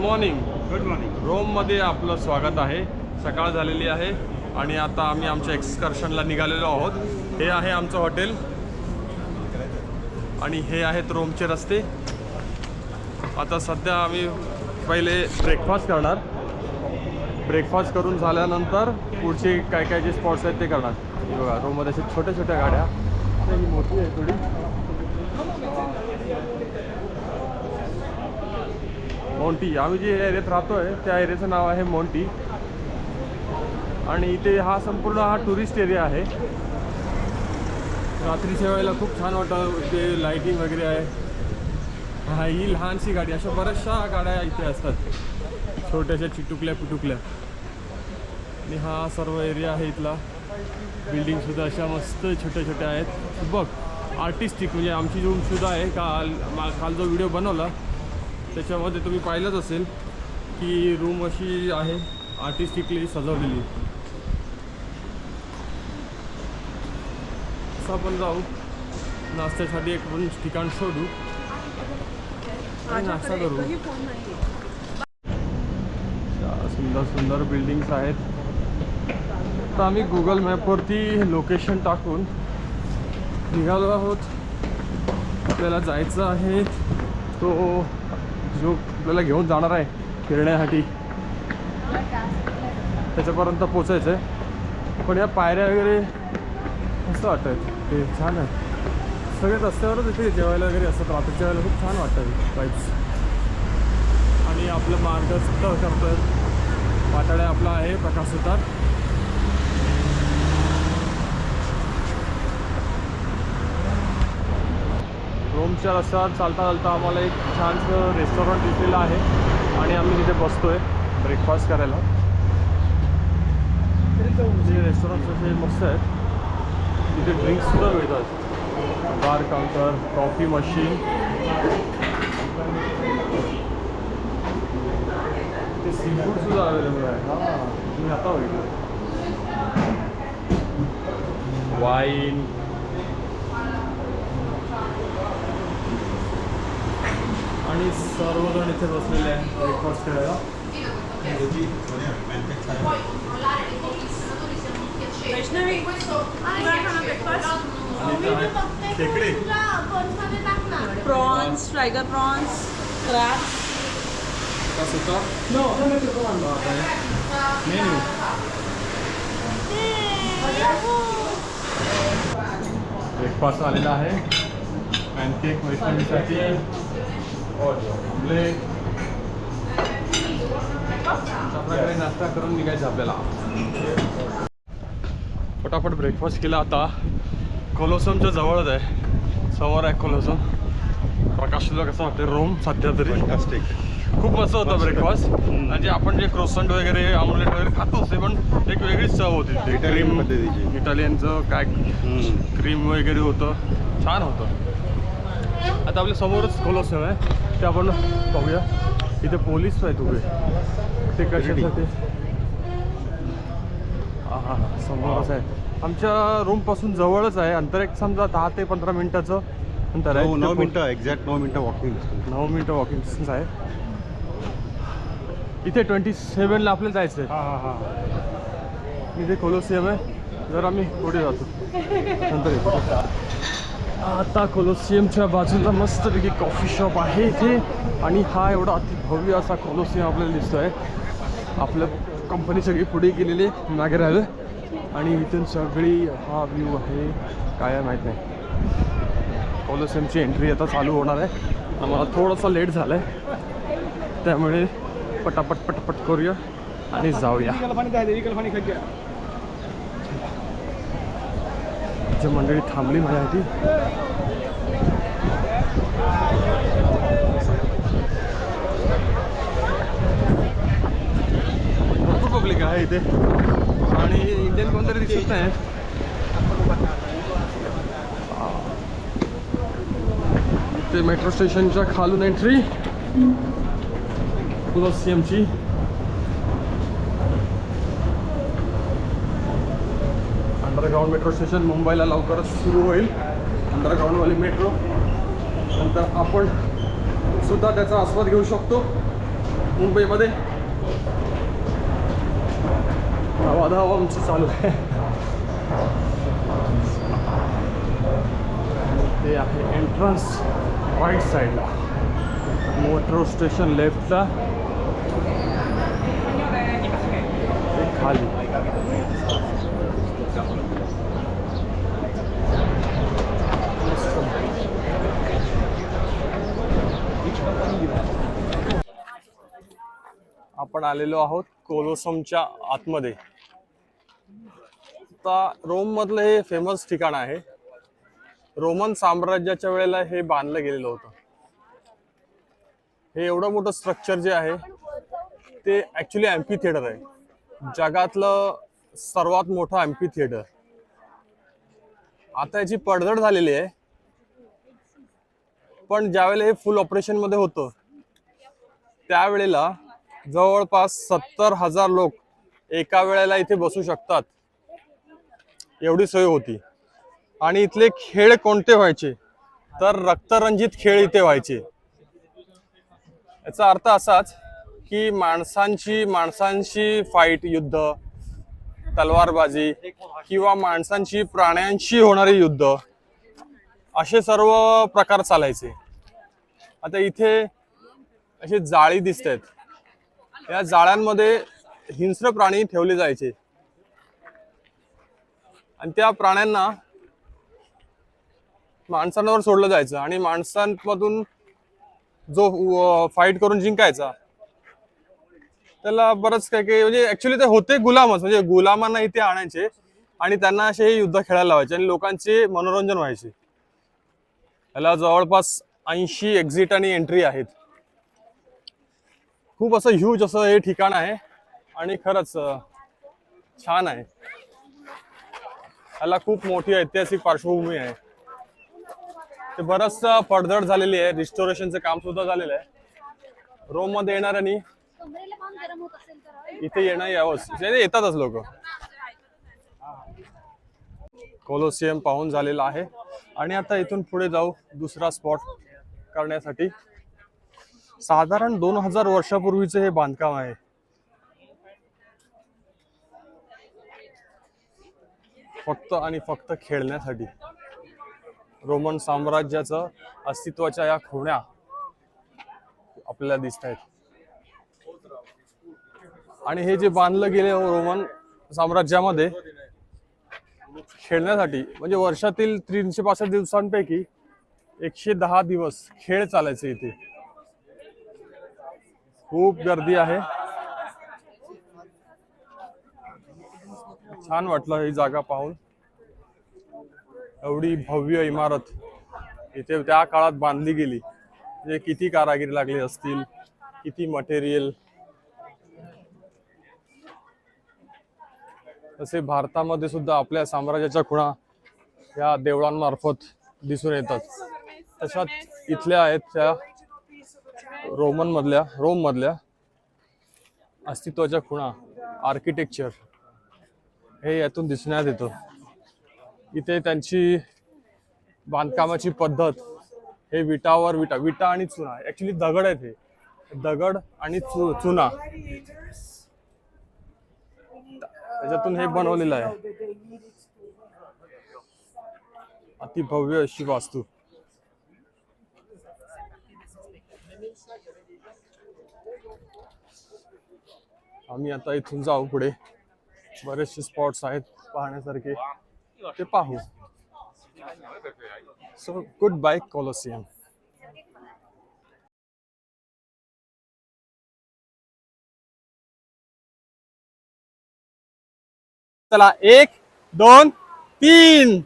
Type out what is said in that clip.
Morning good morning रोममध्ये आपलं स्वागत आहे. सकाळ झालेली आहे आणि आता आम्ही आमच्या एक्सकर्शनला निघालेलो आहोत. हे आहे आमचं हॉटेल आणि हे आहेत रोमचे रस्ते. आता सध्या आम्ही पहिले ब्रेकफास्ट करणार. ब्रेकफास्ट करून झाल्यानंतर पुढचे काय काय जे स्पॉट्स आहेत ते करणार. बघा रोममध्ये अशा छोट्या छोट्या गाड्या. ही मोठी आहे थोडी. मोंटी आम्ही जे एरियात राहतोय त्या एरियाचं नाव आहे मोंटी आणि इथे हा संपूर्ण हा टुरिस्ट एरिया आहे. रात्रीच्या वेळेला खूप छान वाटतं इथे लाईटिंग वगैरे आहे. हा ही लहानशी गाडी अशा बऱ्याचशा गाड्या इथे असतात. छोट्याशा चिटुकल्या पिटुकल्या. आणि हा सर्व एरिया आहे इथला. बिल्डिंगसुद्धा अशा मस्त छोट्या छोट्या आहेत. बघ आर्टिस्टिक म्हणजे आमची रूमसुद्धा आहे. काल मा- काल जो व्हिडिओ बनवला त्याच्यामध्ये तुम्ही पाहिलंच असेल की रूम अशी आहे. आर्टिस्टिकली सजवलेली. असं आपण जाऊ. नाश्त्यासाठी एक पण ठिकाण शोधू. आणि नाश्ता करू. सुंदर सुंदर बिल्डिंग्स आहेत. तर आम्ही गुगल मॅपवरती लोकेशन टाकून निघालो आहोत. आपल्याला जायचं आहे. तो जो आपल्याला घेऊन जाणार आहे फिरण्यासाठी त्याच्यापर्यंत पोचायचं आहे पण या पायऱ्या वगैरे मस्त वाटत आहेत ते छान आहे. सगळे रस्त्यावरच इथे जेवायला वगैरे असतात. रात्रीच्या वेळेला खूप छान वाटतं बाईक्स आणि आपलं मार्गस्थ करतात. वाटाडा आपला आहे प्रकाश सुतार. रोमच्या रस्त्यावर चालता चालता आम्हाला एक छानसं रेस्टॉरंट दिसलेलं आहे. आणि आम्ही तिथे बसतो आहे ब्रेकफास्ट करायला. जे रेस्टॉरंट असे मस्त आहेत तिथे ड्रिंक्ससुद्धा मिळतात. बार काउंटर कॉफी मशीन ते सी फूडसुद्धा अवेलेबल आहे. हां तुम्ही आता होईल वाईन आणि सर्वजण इथे बसलेले आहे ब्रेकफास्ट करायला. वैष्णवी तुला खाणार ब्रेकफास्ट आणि इथं आहे खेकडे prawns tiger prawns crabs Prakash Sutar menu breakfast आलेला आहे. पॅनकेक वैष्णवीसाठी. ऑमलेट अशा प्रकारे नाश्ता करून निघायचं आपल्याला पटापट ब्रेकफास्ट केला आता कोलोसमच्या जवळच आहे. समोर आहे कोलोसम प्रकाश तुला कसं वाटतं रोम सध्या तरी खूप मस्त होता ब्रेकफास्ट म्हणजे आपण जे क्रोसंट वगैरे आमलेट वगैरे खातो ते पण एक वेगळीच चव होती. इटालियन. इटालियनचं काय क्रीम वगैरे होतं. छान होतं. आता आपल्या समोरच कोलोसेम आहे ते आपण पाहूया इथे पोलीस आहेत उभे. ते कशासाठी? हा हा समोरच आहे. आमच्या रूमपासून जवळच आहे. अंतर एक समजा दहा ते पंधरा मिनिटाचं अंतर आहे. नऊ मिनटं एक्झॅक्ट नऊ मिनटं वॉकिंग नऊ मिनटं वॉकिंग डिस्टन्स आहे. इथे ट्वेंटी सेवनला आपल्याला जायचं आहे हां हां हां. इथे कोलोसियम आहे. जर आम्ही पुढे जातो. नंतर आता कोलोसियमच्या बाजूला मस्तपैकी कॉफी शॉप आहे इथे. आणि हा एवढा अति भव्य असा कोलोसियम आपल्याला दिसतोय. आपलं कंपनी सगळी पुढे गेलेली आहे, मागे राहिलं. आणि इथून सगळी हा व्ह्यू आहे. काय माहीत नाही. कोलोसियमची एंट्री आता चालू होणार आहे. आम्हाला थोडासा लेट झाला आहे त्यामुळे पटापट पटापट करूया आणि जाऊया. जी मंडळी थांबली माझ्यासाठी भरपूर पब्लिक आहे इथे? आणि इंडियन कोणतरी दिसत नाही. इथे मेट्रो स्टेशनच्या खालून एंट्री कोलोसियमची अंडरग्राऊंड मेट्रो स्टेशन मुंबईला लवकरच सुरू होईल. अंडरग्राऊंडवाली मेट्रो. नंतर आपण सुद्धा त्याचा आस्वाद घेऊ शकतो. मुंबईमध्ये. धावाधाव आमचं चालू आहे. ते आहे एंट्रन्स राईट साईडला मेट्रो स्टेशन लेफ्टला ते खाली. आपण आलेलो आहोत कोलोसमच्या आतमध्ये. आता रोम मधलं हे फेमस ठिकाण आहे. रोमन साम्राज्याच्या वेळेला हे बांधलं गेलेलं होतं. हे एवढं मोठं स्ट्रक्चर जे आहे ते ऍक्च्युली अँपी थिएटर आहे. जगातलं सर्वात मोठं अँपी थिएटर आता याची पडझड झालेली आहे. पण ज्यावेळेला हे फुल ऑपरेशनमध्ये होतं त्यावेळेला जवळपास सत्तर हजार लोक एका वेळेला इथे बसू शकतात. एवढी सोय होती. आणि इथले खेळ कोणते व्हायचे? तर रक्तरंजित खेळ इथे व्हायचे. याचा अर्थ असाच की माणसांची माणसांशी फाईट युद्ध तलवारबाजी किंवा माणसांची प्राण्यांशी होणारे युद्ध असे सर्व प्रकार चालायचे. आता इथे अशी जाळी दिसत आहेत या जाळ्यांमध्ये हिंस्र प्राणी ठेवले जायचे. आणि त्या प्राण्यांना माणसांवर सोडलं जायचं आणि माणसांमधून जो फाईट करून जिंकायचा. त्याला बरंच काही काही म्हणजे ऍक्च्युली ते होते गुलामच म्हणजे गुलामांना इथे आणायचे आणि त्यांना असे हे युद्ध खेळायला लावायचे आणि लोकांचे मनोरंजन व्हायचे. याला जवळपास ऐंशी एक्झिट आणि एंट्री आहेत. खूप असं ह्यूज असं हे ठिकाण आहे. आणि खरंच छान आहे. ह्याला खूप मोठी ऐतिहासिक पार्श्वभूमी आहे. ते बरंच पडझड झालेली आहे. रिस्टोरेशनचं काम सुद्धा झालेलं आहे. रोममध्ये येणाऱ्यांनी इथे येणं यावंच. येतातच लोक. कोलोसियम पाहून झालेला आहे. आणि आता इथून पुढे जाऊ दुसरा स्पॉट करण्यासाठी. साधारण दोन हजार वर्षापूर्वीचे हे बांधकाम आहे. फक्त आणि फक्त खेळण्यासाठी. रोमन साम्राज्याचं अस्तित्वाच्या या खुण्या आपल्याला दिसत आहेत. आणि हे जे बांधलं गेले हो रोमन साम्राज्यामध्ये खेळण्यासाठी म्हणजे वर्षातील तीनशे पासष्ट दिवसांपैकी एकशे दहा दिवस खेळ चालायचे इथे. खूप गर्दी आहे. छान वाटलं ही जागा पाहून. एवढी भव्य इमारत. इथे त्या काळात बांधली गेली. म्हणजे किती कारागिरी लागली असतील किती मटेरियल तसे भारतामध्ये सुद्धा आपल्या साम्राज्याच्या खुणा या देवळांमार्फत दिसून येतात. तशात इथल्या आहेत त्या रोमन मधल्या रोम मधल्या अस्तित्वाच्या खुणा आर्किटेक्चर हे यातून दिसण्यात येतं. इथे त्यांची बांधकामाची पद्धत हे विटावर विटा विटा आणि चुना ऍक्च्युली दगड आहेत हे. दगड आणि चु चुना. त्याच्यातून हे बनवलेलं आहे. अति भव्य अशी वास्तू. आम्ही आता इथून जाऊ पुढे. बरेचसे स्पॉट्स आहेत पाहण्यासारखे. ते पाहू. सो गुड बाय कॉलोसियम चला एक दोन तीन.